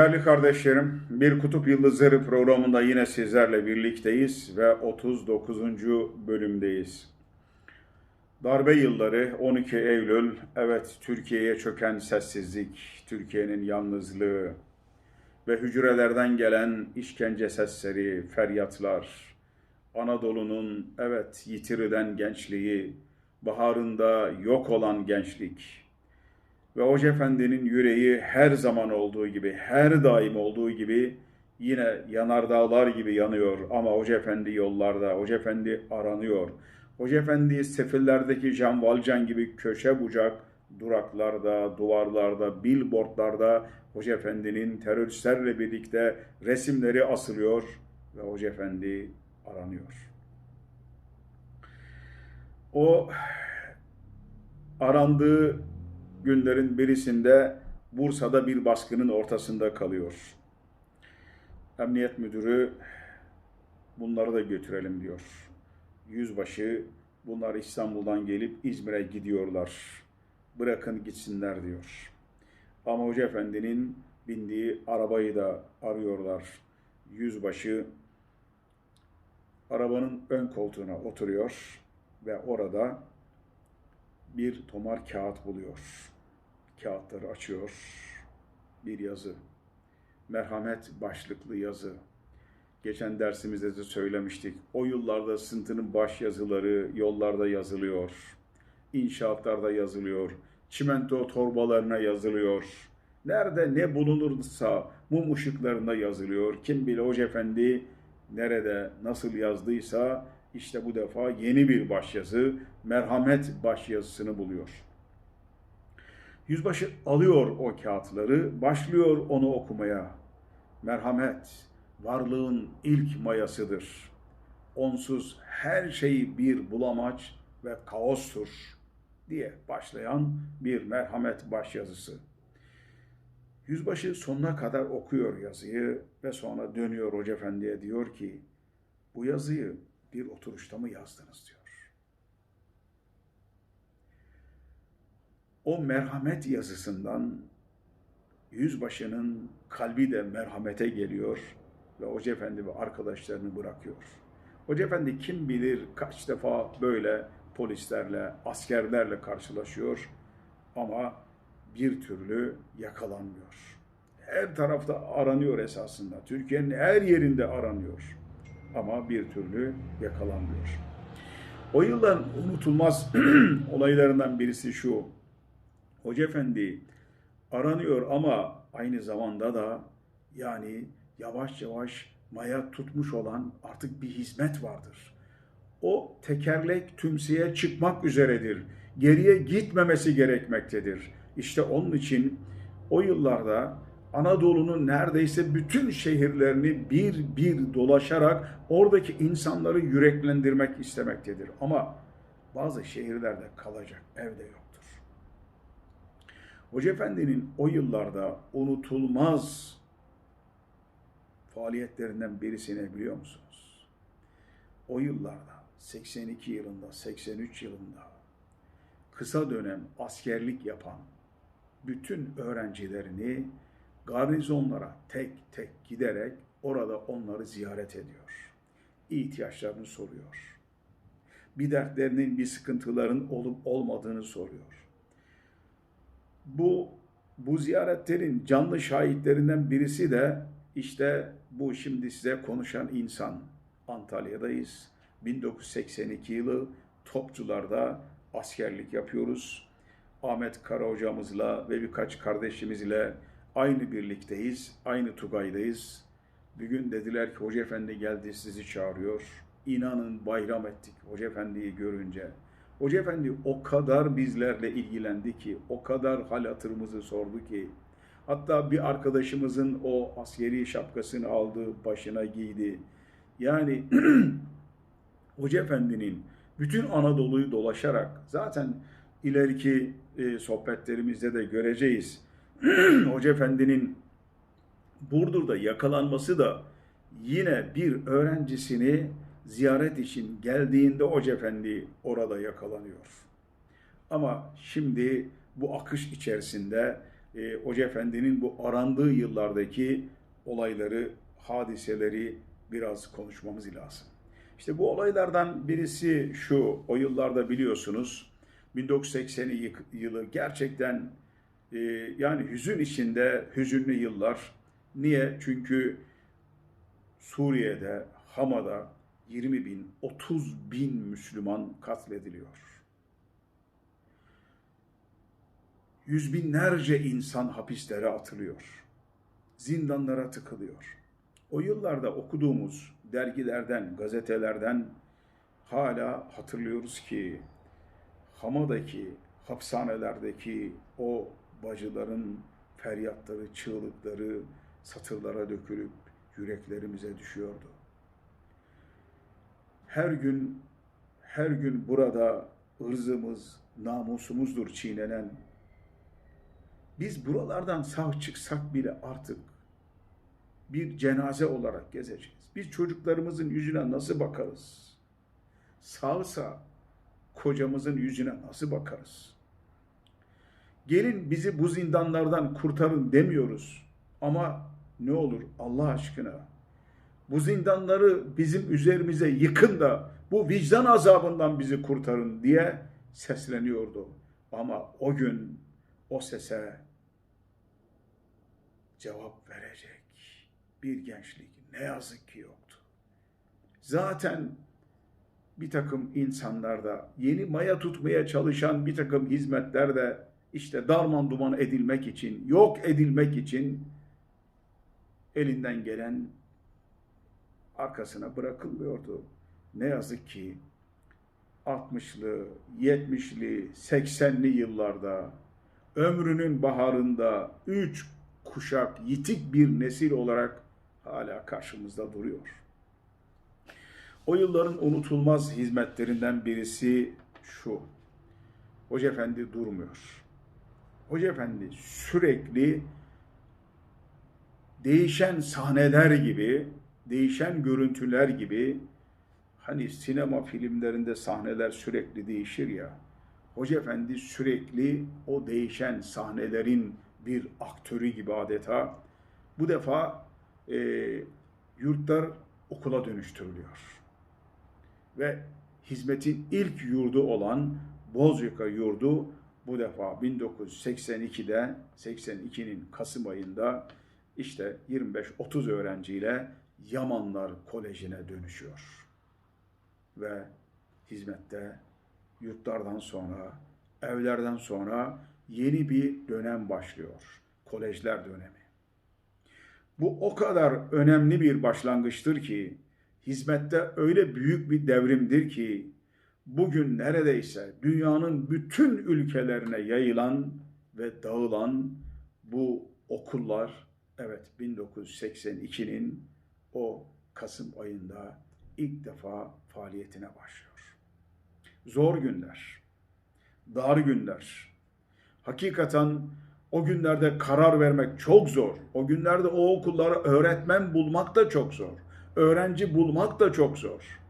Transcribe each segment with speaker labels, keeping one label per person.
Speaker 1: Değerli kardeşlerim, Bir Kutup Yıldızları programında yine sizlerle birlikteyiz ve 39. bölümdeyiz. Darbe yılları 12 Eylül, evet Türkiye'ye çöken sessizlik, Türkiye'nin yalnızlığı ve hücrelerden gelen işkence sesleri, feryatlar, Anadolu'nun evet yitirilen gençliği, baharında yok olan gençlik, ve Hoca Efendi'nin yüreği her zaman olduğu gibi, her daim olduğu gibi yine yanardağlar gibi yanıyor. Ama Hoca Efendi yollarda, Hoca Efendi aranıyor. Hoca Efendi sefillerdeki Can Valcan gibi köşe bucak duraklarda, duvarlarda, billboardlarda Hoca Efendi'nin teröristlerle birlikte resimleri asılıyor ve Hoca Efendi aranıyor. O arandığı günlerin birisinde Bursa'da bir baskının ortasında kalıyor. Emniyet müdürü bunları da götürelim diyor. Yüzbaşı bunlar İstanbul'dan gelip İzmir'e gidiyorlar. Bırakın gitsinler diyor. Ama Hoca Efendi'nin bindiği arabayı da arıyorlar. Yüzbaşı arabanın ön koltuğuna oturuyor ve orada bir tomar kağıt buluyor. Kağıtları açıyor. Bir yazı. Merhamet başlıklı yazı. Geçen dersimizde de söylemiştik. O yıllarda Sıntı'nın baş yazıları yollarda yazılıyor. İnşaatlarda yazılıyor. Çimento torbalarına yazılıyor. Nerede ne bulunursa mum ışıklarında yazılıyor. Kim bilir Hoca Efendi nerede nasıl yazdıysa işte bu defa yeni bir başyazı, merhamet başyazısını buluyor. Yüzbaşı alıyor o kağıtları, başlıyor onu okumaya. Merhamet, varlığın ilk mayasıdır. Onsuz her şey bir bulamaç ve kaostur diye başlayan bir merhamet başyazısı. Yüzbaşı sonuna kadar okuyor yazıyı ve sonra dönüyor Hoca Efendi'ye diyor ki, bu yazıyı bir oturuşta mı yazdınız diyor. O merhamet yazısından yüzbaşının kalbi de merhamete geliyor ve Hoca Efendi ve arkadaşlarını bırakıyor. Hoca Efendi kim bilir kaç defa böyle polislerle, askerlerle karşılaşıyor ama bir türlü yakalanmıyor. Her tarafta aranıyor esasında. Türkiye'nin her yerinde aranıyor ama bir türlü yakalanmıyor. O yılların unutulmaz olaylarından birisi şu. Hoca Efendi aranıyor ama aynı zamanda da yani yavaş yavaş maya tutmuş olan artık bir hizmet vardır. O tekerlek tümseye çıkmak üzeredir. Geriye gitmemesi gerekmektedir. İşte onun için o yıllarda Anadolu'nun neredeyse bütün şehirlerini bir bir dolaşarak oradaki insanları yüreklendirmek istemektedir. Ama bazı şehirlerde kalacak evde yoktur. Hoca Efendi'nin o yıllarda unutulmaz faaliyetlerinden birisini biliyor musunuz? O yıllarda 82 yılında, 83 yılında kısa dönem askerlik yapan bütün öğrencilerini garnizonlara tek tek giderek orada onları ziyaret ediyor. İhtiyaçlarını soruyor. Bir dertlerinin, bir sıkıntıların olup olmadığını soruyor. Bu bu ziyaretlerin canlı şahitlerinden birisi de işte bu şimdi size konuşan insan. Antalya'dayız. 1982 yılı Topçular'da askerlik yapıyoruz. Ahmet Kara hocamızla ve birkaç kardeşimizle aynı birlikteyiz, aynı Tugay'dayız. Bugün dediler ki Hoca Efendi geldi sizi çağırıyor. İnanın bayram ettik Hoca Efendi'yi görünce. Hoca Efendi o kadar bizlerle ilgilendi ki, o kadar hal hatırımızı sordu ki, hatta bir arkadaşımızın o askeri şapkasını aldı, başına giydi. Yani Hoca Efendi'nin bütün Anadolu'yu dolaşarak, zaten ileriki e, sohbetlerimizde de göreceğiz, Hoca Efendi'nin Burdur'da yakalanması da yine bir öğrencisini ziyaret için geldiğinde Hoca Efendi orada yakalanıyor. Ama şimdi bu akış içerisinde e, Hoca Efendi'nin bu arandığı yıllardaki olayları, hadiseleri biraz konuşmamız lazım. İşte bu olaylardan birisi şu, o yıllarda biliyorsunuz 1980 yı- yılı gerçekten e, yani hüzün içinde hüzünlü yıllar. Niye? Çünkü Suriye'de, Hama'da 20 bin, 30 bin Müslüman katlediliyor. Yüz binlerce insan hapislere atılıyor. Zindanlara tıkılıyor. O yıllarda okuduğumuz dergilerden, gazetelerden hala hatırlıyoruz ki Hama'daki, hapishanelerdeki o bacıların feryatları, çığlıkları satırlara dökülüp yüreklerimize düşüyordu. Her gün her gün burada ırzımız, namusumuzdur çiğnenen. Biz buralardan sağ çıksak bile artık bir cenaze olarak gezeceğiz. Biz çocuklarımızın yüzüne nasıl bakarız? Sağsa kocamızın yüzüne nasıl bakarız? Gelin bizi bu zindanlardan kurtarın demiyoruz. Ama ne olur Allah aşkına bu zindanları bizim üzerimize yıkın da bu vicdan azabından bizi kurtarın diye sesleniyordu. Ama o gün o sese cevap verecek bir gençlik ne yazık ki yoktu. Zaten bir takım insanlarda yeni maya tutmaya çalışan bir takım hizmetler de işte darman duman edilmek için, yok edilmek için elinden gelen arkasına bırakılmıyordu. Ne yazık ki 60'lı, 70'li, 80'li yıllarda ömrünün baharında üç kuşak yitik bir nesil olarak hala karşımızda duruyor. O yılların unutulmaz hizmetlerinden birisi şu. Hoca Efendi durmuyor. Hoca Efendi sürekli değişen sahneler gibi, değişen görüntüler gibi hani sinema filmlerinde sahneler sürekli değişir ya. Hoca Efendi sürekli o değişen sahnelerin bir aktörü gibi adeta. Bu defa e, yurtlar okula dönüştürülüyor. Ve hizmetin ilk yurdu olan Bozyaka yurdu bu defa 1982'de 82'nin Kasım ayında işte 25-30 öğrenciyle Yamanlar Koleji'ne dönüşüyor. Ve hizmette yurtlardan sonra, evlerden sonra yeni bir dönem başlıyor. Kolejler dönemi. Bu o kadar önemli bir başlangıçtır ki hizmette öyle büyük bir devrimdir ki bugün neredeyse dünyanın bütün ülkelerine yayılan ve dağılan bu okullar evet 1982'nin o Kasım ayında ilk defa faaliyetine başlıyor. Zor günler, dar günler. Hakikaten o günlerde karar vermek çok zor. O günlerde o okullara öğretmen bulmak da çok zor. Öğrenci bulmak da çok zor.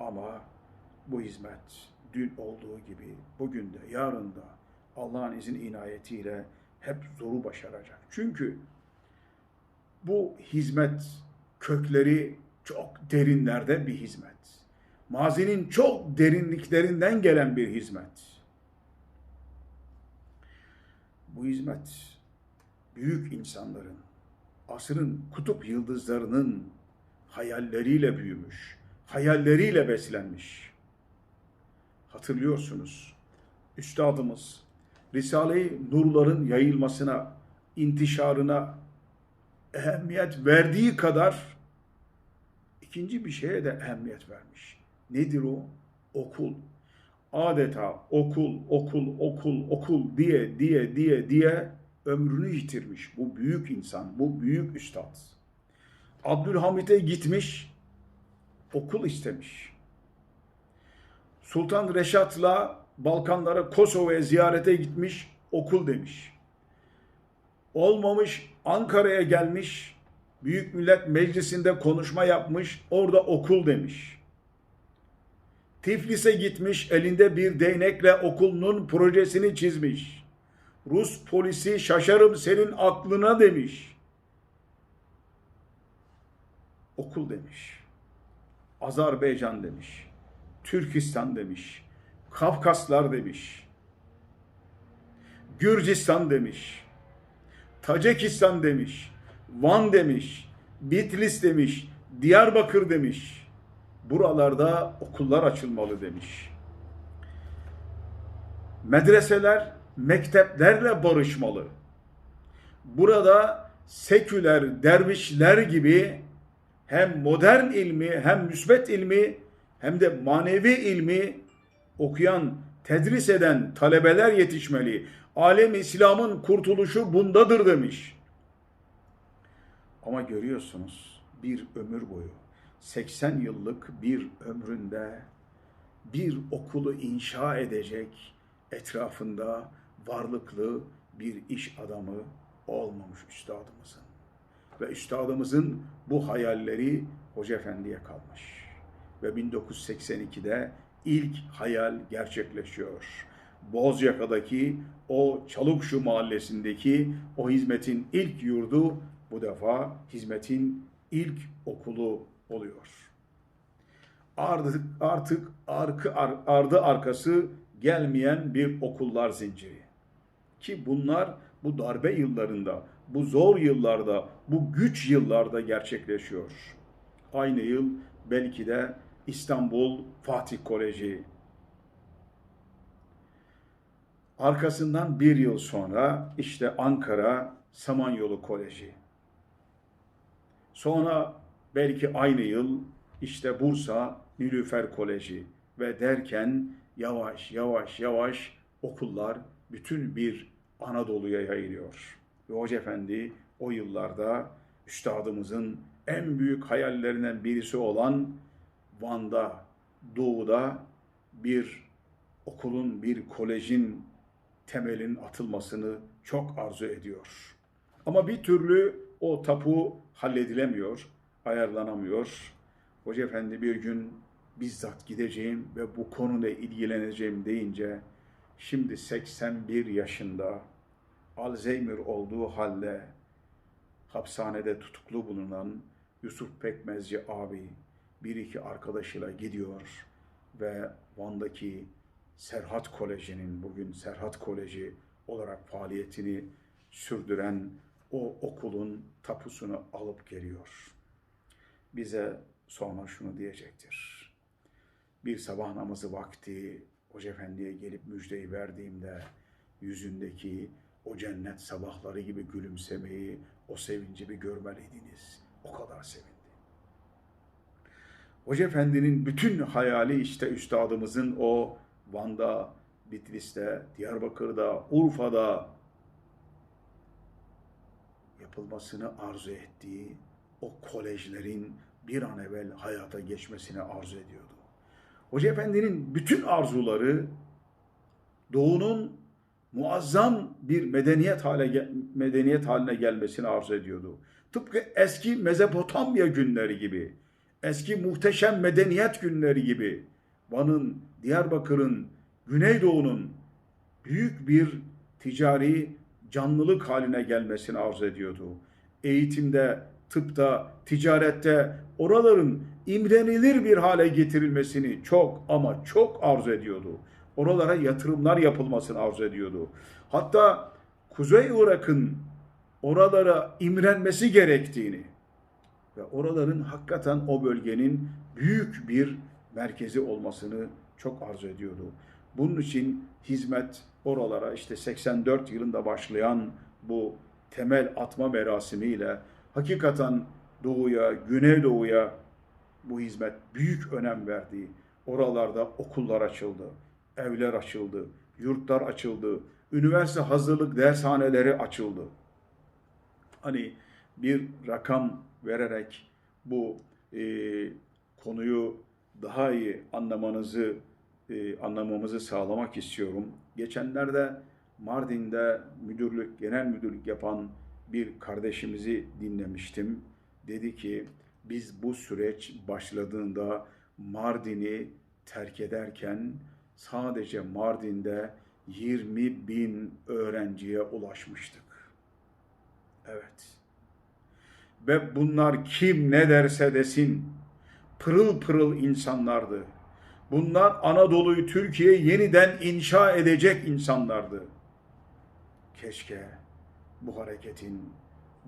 Speaker 1: Ama bu hizmet dün olduğu gibi bugün de yarın da Allah'ın izin inayetiyle hep zoru başaracak. Çünkü bu hizmet kökleri çok derinlerde bir hizmet. Mazinin çok derinliklerinden gelen bir hizmet. Bu hizmet büyük insanların, asrın kutup yıldızlarının hayalleriyle büyümüş, hayalleriyle beslenmiş. Hatırlıyorsunuz, üstadımız Risale-i Nurların yayılmasına, intişarına ehemmiyet verdiği kadar ikinci bir şeye de ehemmiyet vermiş. Nedir o? Okul. Adeta okul, okul, okul, okul diye diye diye diye ömrünü yitirmiş bu büyük insan, bu büyük üstad. Abdülhamit'e gitmiş, okul istemiş. Sultan Reşat'la Balkanlara, Kosova'ya ziyarete gitmiş, okul demiş. Olmamış, Ankara'ya gelmiş, Büyük Millet Meclisi'nde konuşma yapmış, orada okul demiş. Tiflis'e gitmiş, elinde bir değnekle okulunun projesini çizmiş. Rus polisi şaşarım senin aklına demiş. Okul demiş. Azerbaycan demiş. Türkistan demiş. Kafkaslar demiş. Gürcistan demiş. Tacikistan demiş. Van demiş. Bitlis demiş. Diyarbakır demiş. Buralarda okullar açılmalı demiş. Medreseler mekteplerle barışmalı. Burada seküler dervişler gibi hem modern ilmi hem müsbet ilmi hem de manevi ilmi okuyan, tedris eden talebeler yetişmeli. Alem İslam'ın kurtuluşu bundadır demiş. Ama görüyorsunuz bir ömür boyu 80 yıllık bir ömründe bir okulu inşa edecek etrafında varlıklı bir iş adamı olmamış üstadımızın. Ve üstadımızın bu hayalleri Hoca Efendi'ye kalmış. Ve 1982'de ilk hayal gerçekleşiyor. Bozyaka'daki o Çalıkşu mahallesindeki o hizmetin ilk yurdu bu defa hizmetin ilk okulu oluyor. Artık, artık arkı, ar- ardı arkası gelmeyen bir okullar zinciri. Ki bunlar bu darbe yıllarında, bu zor yıllarda, bu güç yıllarda gerçekleşiyor. Aynı yıl belki de İstanbul Fatih Koleji. Arkasından bir yıl sonra işte Ankara Samanyolu Koleji. Sonra belki aynı yıl işte Bursa Nilüfer Koleji ve derken yavaş yavaş yavaş okullar bütün bir Anadolu'ya yayılıyor. Ve Hoca Efendi o yıllarda üstadımızın en büyük hayallerinden birisi olan Van'da, Doğu'da bir okulun, bir kolejin temelin atılmasını çok arzu ediyor. Ama bir türlü o tapu halledilemiyor, ayarlanamıyor. Hoca Efendi bir gün bizzat gideceğim ve bu konuyla ilgileneceğim deyince şimdi 81 yaşında Alzheimer olduğu halde hapishanede tutuklu bulunan Yusuf Pekmezci abi bir iki arkadaşıyla gidiyor ve Van'daki Serhat Koleji'nin bugün Serhat Koleji olarak faaliyetini sürdüren o okulun tapusunu alıp geliyor. Bize sonra şunu diyecektir. Bir sabah namazı vakti Hoca Efendi'ye gelip müjdeyi verdiğimde yüzündeki o cennet sabahları gibi gülümsemeyi, o sevinci bir görmeliydiniz. O kadar sevindi. Hoca Efendi'nin bütün hayali işte üstadımızın o Van'da, Bitlis'te, Diyarbakır'da, Urfa'da yapılmasını arzu ettiği o kolejlerin bir an evvel hayata geçmesini arzu ediyordu. Hoca Efendi'nin bütün arzuları Doğu'nun muazzam bir medeniyet hale medeniyet haline gelmesini arzu ediyordu. Tıpkı eski Mezopotamya günleri gibi, eski muhteşem medeniyet günleri gibi Van'ın, Diyarbakır'ın, Güneydoğu'nun büyük bir ticari canlılık haline gelmesini arzu ediyordu. Eğitimde, tıpta, ticarette oraların imrenilir bir hale getirilmesini çok ama çok arzu ediyordu. Oralara yatırımlar yapılmasını arzu ediyordu. Hatta Kuzey Irak'ın oralara imrenmesi gerektiğini ve oraların hakikaten o bölgenin büyük bir merkezi olmasını çok arzu ediyordu. Bunun için hizmet oralara işte 84 yılında başlayan bu temel atma merasimiyle hakikaten doğuya, güneydoğuya bu hizmet büyük önem verdi. Oralarda okullar açıldı, evler açıldı, yurtlar açıldı, üniversite hazırlık dershaneleri açıldı. Hani bir rakam vererek bu e, konuyu daha iyi anlamanızı e, anlamamızı sağlamak istiyorum. Geçenlerde Mardin'de müdürlük, genel müdürlük yapan bir kardeşimizi dinlemiştim. Dedi ki biz bu süreç başladığında Mardin'i terk ederken sadece Mardin'de 20 bin öğrenciye ulaşmıştık. Evet. Ve bunlar kim ne derse desin pırıl pırıl insanlardı. Bunlar Anadolu'yu Türkiye yeniden inşa edecek insanlardı. Keşke bu hareketin,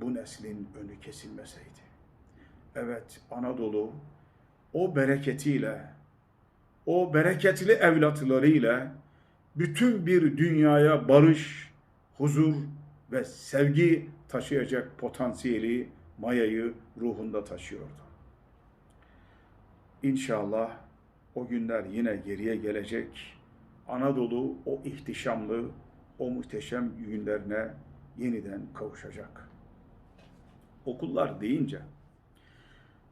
Speaker 1: bu neslin önü kesilmeseydi. Evet Anadolu o bereketiyle, o bereketli evlatlarıyla bütün bir dünyaya barış, huzur ve sevgi taşıyacak potansiyeli, mayayı ruhunda taşıyordu. İnşallah o günler yine geriye gelecek. Anadolu o ihtişamlı, o muhteşem günlerine yeniden kavuşacak. Okullar deyince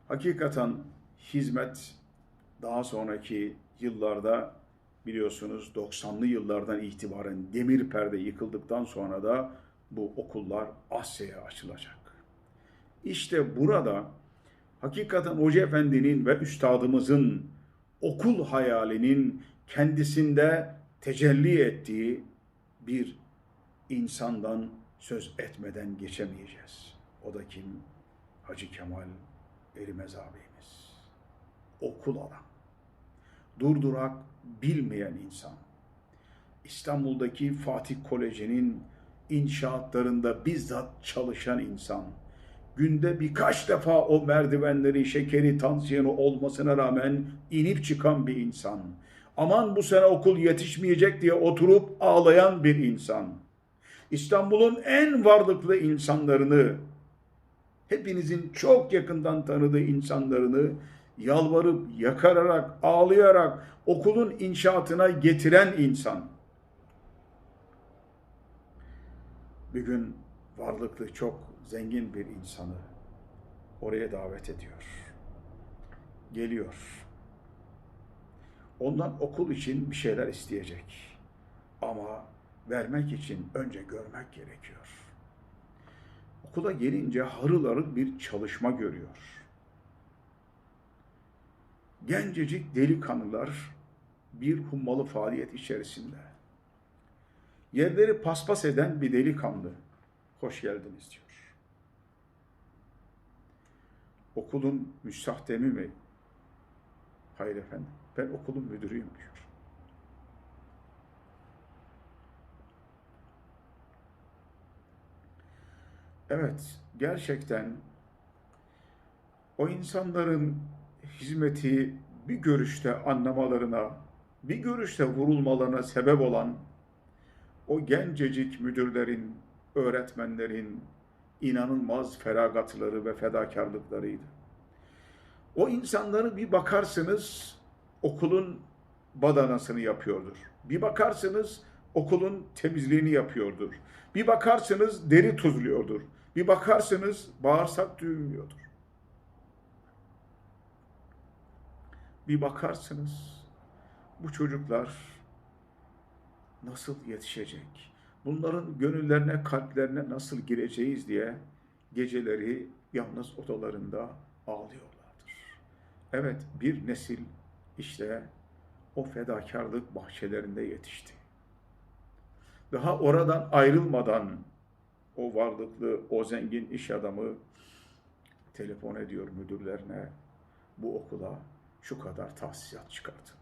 Speaker 1: hakikaten hizmet daha sonraki yıllarda biliyorsunuz 90'lı yıllardan itibaren demir perde yıkıldıktan sonra da bu okullar Asya'ya açılacak. İşte burada hakikaten Hoca Efendi'nin ve üstadımızın okul hayalinin kendisinde tecelli ettiği bir insandan söz etmeden geçemeyeceğiz. O da kim? Hacı Kemal Erimez abimiz. Okul adam. Durdurak bilmeyen insan. İstanbul'daki Fatih Koleji'nin inşaatlarında bizzat çalışan insan günde birkaç defa o merdivenleri, şekeri, tansiyonu olmasına rağmen inip çıkan bir insan. Aman bu sene okul yetişmeyecek diye oturup ağlayan bir insan. İstanbul'un en varlıklı insanlarını, hepinizin çok yakından tanıdığı insanlarını yalvarıp, yakararak, ağlayarak okulun inşaatına getiren insan. Bir gün varlıklı çok zengin bir insanı oraya davet ediyor. Geliyor. Ondan okul için bir şeyler isteyecek. Ama vermek için önce görmek gerekiyor. Okula gelince harıl harıl bir çalışma görüyor. Gencecik delikanlılar bir hummalı faaliyet içerisinde. Yerleri paspas eden bir delikanlı. Hoş geldiniz diyor. Okulun müstahdemi mi? Hayır efendim. Ben okulun müdürüyüm diyor. Evet, gerçekten o insanların hizmeti bir görüşte anlamalarına, bir görüşte vurulmalarına sebep olan o gencecik müdürlerin, öğretmenlerin inanılmaz feragatları ve fedakarlıklarıydı. O insanları bir bakarsınız okulun badanasını yapıyordur. Bir bakarsınız okulun temizliğini yapıyordur. Bir bakarsınız deri tuzluyordur. Bir bakarsınız bağırsak düğümlüyordur. Bir bakarsınız bu çocuklar nasıl yetişecek? Bunların gönüllerine, kalplerine nasıl gireceğiz diye geceleri yalnız odalarında ağlıyorlardır. Evet bir nesil işte o fedakarlık bahçelerinde yetişti. Daha oradan ayrılmadan o varlıklı, o zengin iş adamı telefon ediyor müdürlerine. Bu okula şu kadar tahsisat çıkartın.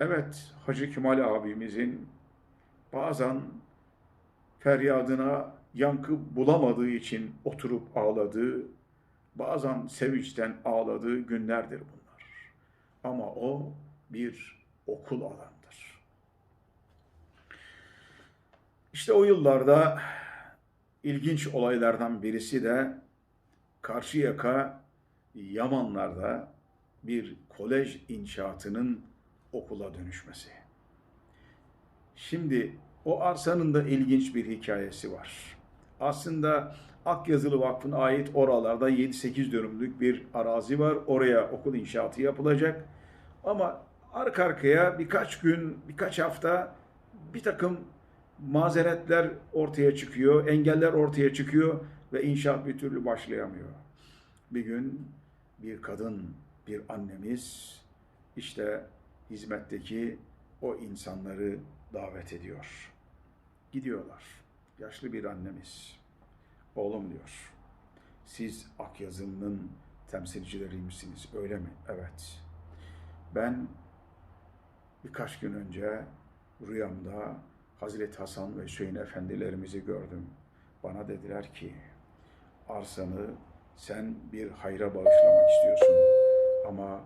Speaker 1: Evet, Hacı Kemal abimizin bazen feryadına yankı bulamadığı için oturup ağladığı, bazen sevinçten ağladığı günlerdir bunlar. Ama o bir okul adamdır. İşte o yıllarda ilginç olaylardan birisi de Karşıyaka Yamanlar'da bir kolej inşaatının okula dönüşmesi. Şimdi o arsanın da ilginç bir hikayesi var. Aslında Akyazılı Vakfı'na ait oralarda 7-8 dönümlük bir arazi var. Oraya okul inşaatı yapılacak. Ama arka arkaya birkaç gün, birkaç hafta bir takım mazeretler ortaya çıkıyor, engeller ortaya çıkıyor ve inşaat bir türlü başlayamıyor. Bir gün bir kadın, bir annemiz işte hizmetteki o insanları davet ediyor. Gidiyorlar. Yaşlı bir annemiz. Oğlum diyor. Siz Akyazı'nın temsilcileri misiniz? Öyle mi? Evet. Ben birkaç gün önce rüyamda Hazreti Hasan ve Hüseyin efendilerimizi gördüm. Bana dediler ki arsanı sen bir hayra bağışlamak istiyorsun ama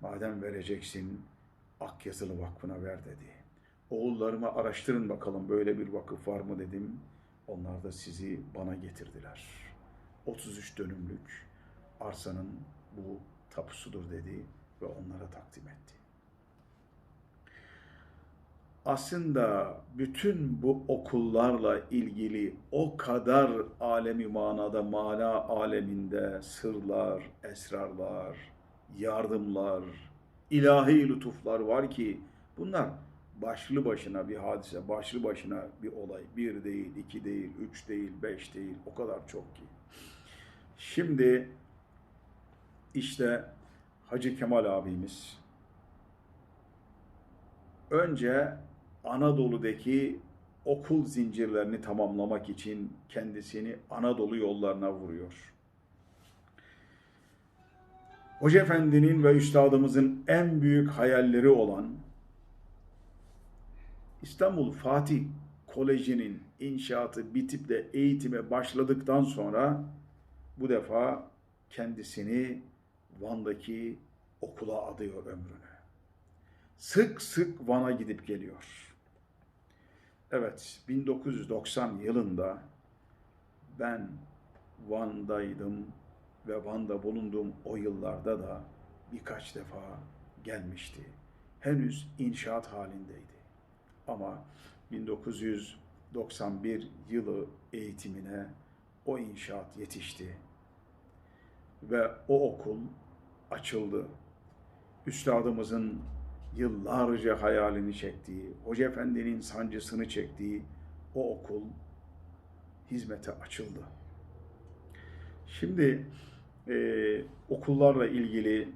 Speaker 1: madem vereceksin Akyazılı Vakfı'na ver dedi. Oğullarımı araştırın bakalım böyle bir vakıf var mı dedim. Onlar da sizi bana getirdiler. 33 dönümlük arsanın bu tapusudur dedi ve onlara takdim etti. Aslında bütün bu okullarla ilgili o kadar alemi manada, mana aleminde sırlar, esrarlar, yardımlar, ilahi lütuflar var ki bunlar başlı başına bir hadise, başlı başına bir olay. Bir değil, iki değil, üç değil, beş değil, o kadar çok ki. Şimdi işte Hacı Kemal abimiz önce Anadolu'daki okul zincirlerini tamamlamak için kendisini Anadolu yollarına vuruyor. Hoca Efendi'nin ve üstadımızın en büyük hayalleri olan İstanbul Fatih Koleji'nin inşaatı bitip de eğitime başladıktan sonra bu defa kendisini Van'daki okula adıyor ömrünü. Sık sık Van'a gidip geliyor. Evet, 1990 yılında ben Van'daydım ve Van'da bulunduğum o yıllarda da birkaç defa gelmişti. Henüz inşaat halindeydi. Ama 1991 yılı eğitimine o inşaat yetişti. Ve o okul açıldı. Üstadımızın yıllarca hayalini çektiği, Hoca Efendi'nin sancısını çektiği o okul hizmete açıldı. Şimdi e, okullarla ilgili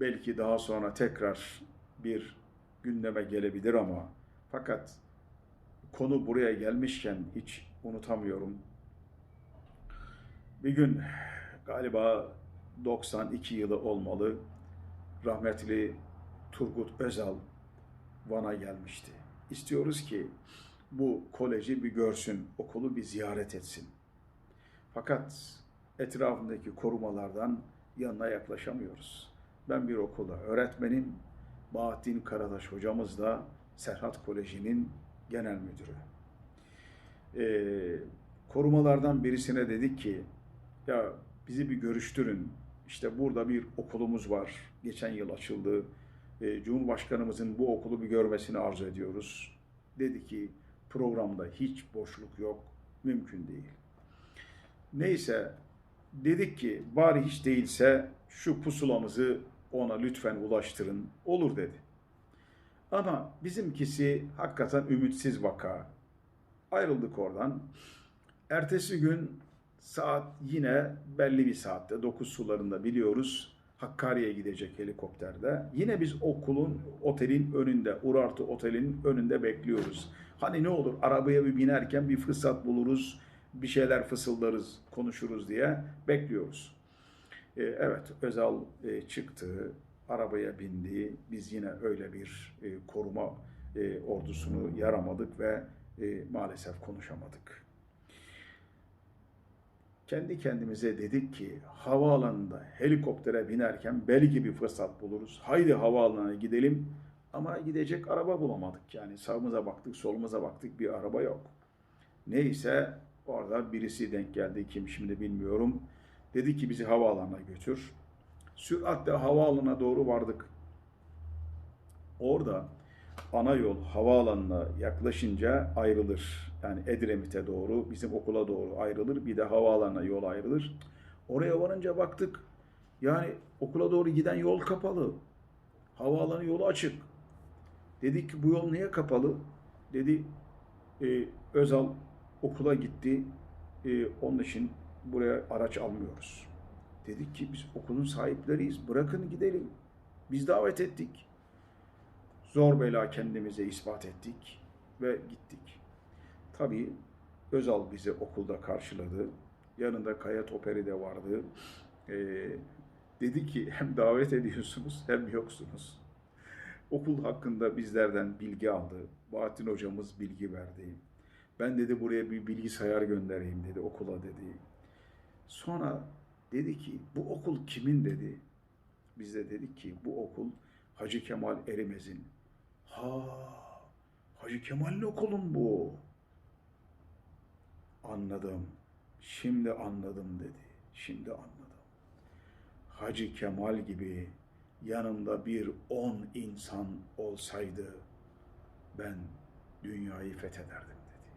Speaker 1: belki daha sonra tekrar bir gündeme gelebilir ama fakat konu buraya gelmişken hiç unutamıyorum. Bir gün galiba 92 yılı olmalı rahmetli Turgut Özal Van'a gelmişti. İstiyoruz ki bu koleji bir görsün, okulu bir ziyaret etsin. Fakat etrafındaki korumalardan yanına yaklaşamıyoruz. Ben bir okulda öğretmenim, Bahattin Karadaş hocamız da Serhat Koleji'nin genel müdürü. Ee, korumalardan birisine dedik ki, ya bizi bir görüştürün. İşte burada bir okulumuz var. Geçen yıl açıldı. Ee, Cumhurbaşkanımızın bu okulu bir görmesini arzu ediyoruz. Dedi ki programda hiç boşluk yok. Mümkün değil. Neyse dedik ki bari hiç değilse şu pusulamızı ona lütfen ulaştırın. Olur dedi. Ama bizimkisi hakikaten ümitsiz vaka. Ayrıldık oradan. Ertesi gün saat yine belli bir saatte 9 sularında biliyoruz. Hakkari'ye gidecek helikopterde. Yine biz okulun, otelin önünde, Urartu Otel'in önünde bekliyoruz. Hani ne olur arabaya bir binerken bir fırsat buluruz, bir şeyler fısıldarız, konuşuruz diye bekliyoruz. Ee, evet, Özal e, çıktı, arabaya bindi. Biz yine öyle bir e, koruma e, ordusunu yaramadık ve e, maalesef konuşamadık. Kendi kendimize dedik ki havaalanında helikoptere binerken belki bir fırsat buluruz. Haydi havaalanına gidelim ama gidecek araba bulamadık. Yani sağımıza baktık, solumuza baktık bir araba yok. Neyse orada birisi denk geldi kim şimdi bilmiyorum. Dedi ki bizi havaalanına götür. Süratle havaalanına doğru vardık. Orada ana yol havaalanına yaklaşınca ayrılır. Yani Edremit'e doğru, bizim okula doğru ayrılır. Bir de havaalanına yol ayrılır. Oraya varınca baktık. Yani okula doğru giden yol kapalı. Havaalanı yolu açık. Dedik ki bu yol niye kapalı? Dedi e, Özal okula gitti. E, onun için buraya araç almıyoruz. Dedik ki biz okulun sahipleriyiz. Bırakın gidelim. Biz davet ettik. Zor bela kendimize ispat ettik ve gittik. Tabii Özal bizi okulda karşıladı. Yanında Kaya Toperi de vardı. Ee, dedi ki hem davet ediyorsunuz hem yoksunuz. Okul hakkında bizlerden bilgi aldı. Bahattin hocamız bilgi verdi. Ben dedi buraya bir bilgisayar göndereyim dedi okula dedi. Sonra dedi ki bu okul kimin dedi. Biz de dedik ki bu okul Hacı Kemal Erimez'in. Ha Hacı Kemal'in okulun bu. Anladım. Şimdi anladım dedi. Şimdi anladım. Hacı Kemal gibi yanımda bir on insan olsaydı ben dünyayı fethederdim dedi.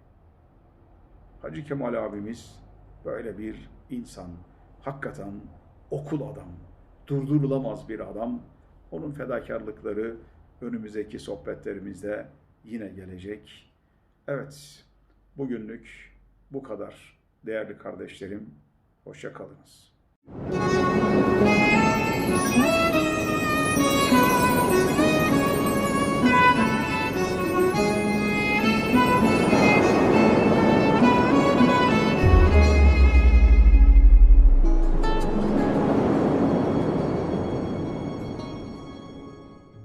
Speaker 1: Hacı Kemal abimiz böyle bir insan, hakikaten okul adam, durdurulamaz bir adam. Onun fedakarlıkları önümüzdeki sohbetlerimizde yine gelecek. Evet, bugünlük bu kadar değerli kardeşlerim. Hoşça kalınız.
Speaker 2: You.